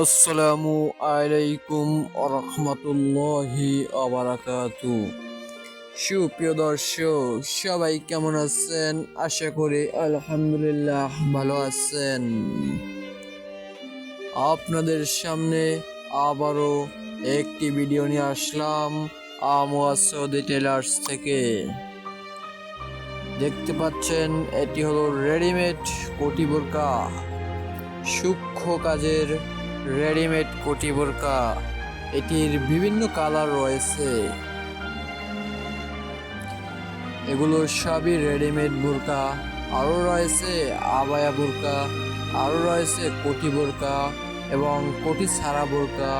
আসসালামু আলাইকুম রহমতুল্লাহি আবারাকাতু সুপ্রিয় দর্শক, সবাই কেমন আছেন? আশা করি আলহামদুলিল্লাহ ভালো আছেন। আপনাদের সামনে আবারও একটি ভিডিও নিয়ে আসলাম আমোয়াসদি টেলার্স থেকে। দেখতে পাচ্ছেন, এটি হলো রেডিমেড কোটি বোরকা। সূক্ষ্ম কাজের রেডিমেড কোটি বোরকা। এটির বিভিন্ন কালার রয়েছে। এগুলো সবই রেডিমেড বোরকা। আরও রয়েছে আবায়া বোরকা, আরও রয়েছে কোটি বোরকা এবং কোটি ছাড়া বোরকা।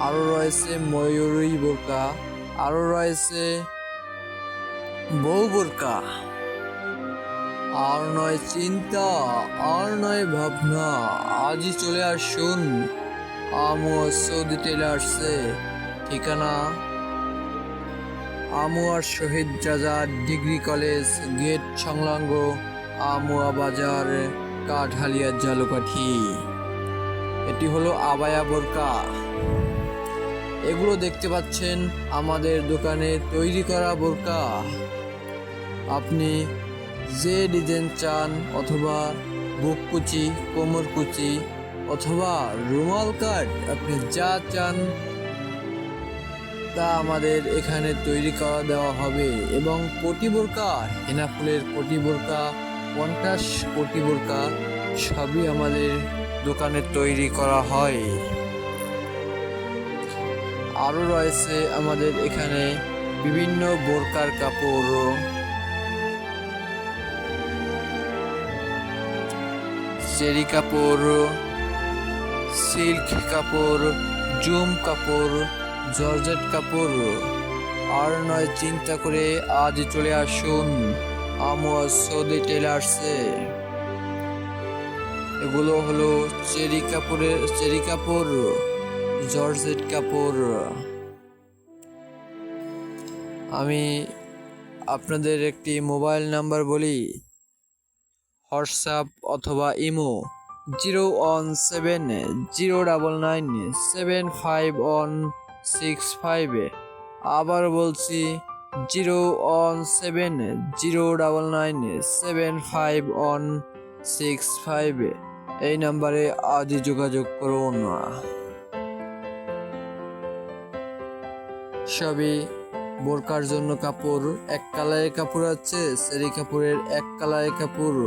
আরও রয়েছে ময়ূরী বোরকা, আরও রয়েছে বউ বোরকা। আর নয় চিন্তা, আর নয় ভাবনা। আজই চলে আসুন। আমুয়া সৌদি টেলার্সে ঠিকানা? আমুয়ার শহীদ জাজার ডিগ্রি কলেজ, গেট সংলগ্ন আমুয়া বাজার, কাঠহালিয়া জালুকাঠি। এটি হলো আবায়া বোরকা। এগুলো দেখতে পাচ্ছেন আমাদের দোকানে তৈরি করা বোরকা। আপনি যে ডিজাইন চান অথবা বুক কুচি, কোমর কুচি অথবা রুমাল কাট আপনি যা চান তা আমাদের এখানে তৈরি করা দেওয়া হবে এবং কোটি বোরকা, হেনা ফুলের কোটি বোরকা, পঞ্চাশ কোটি বোরকা সবই আমাদের দোকানে তৈরি করা হয়। আরও রয়েছে আমাদের এখানে বিভিন্ন বোরকার কাপড়। চেরি কাপড়, সিল্ক কাপড়, জুম কাপড়, জর্জেট কাপড়। আর নয়, চিন্তা করে আজ চলে আসুন আমোয়া সৌদি টেলার্সে। এগুলো হলো চেরি কাপড়ের চেরি কাপড়, জর্জেট কাপড়। আমি আপনাদের একটি মোবাইল নাম্বার বলি হোয়াটসঅ্যাপ অথবা imo zero one seven zero double nine seven five one six five আবার বলছি, zero one seven zero double nine seven five one six five এই নাম্বারে আজই যোগাযোগ করুন সবই বোরকার জন্য কাপড়, এক কালারের কাপড় আছে, সেরি কাপড়ের এক কালারের কাপড়।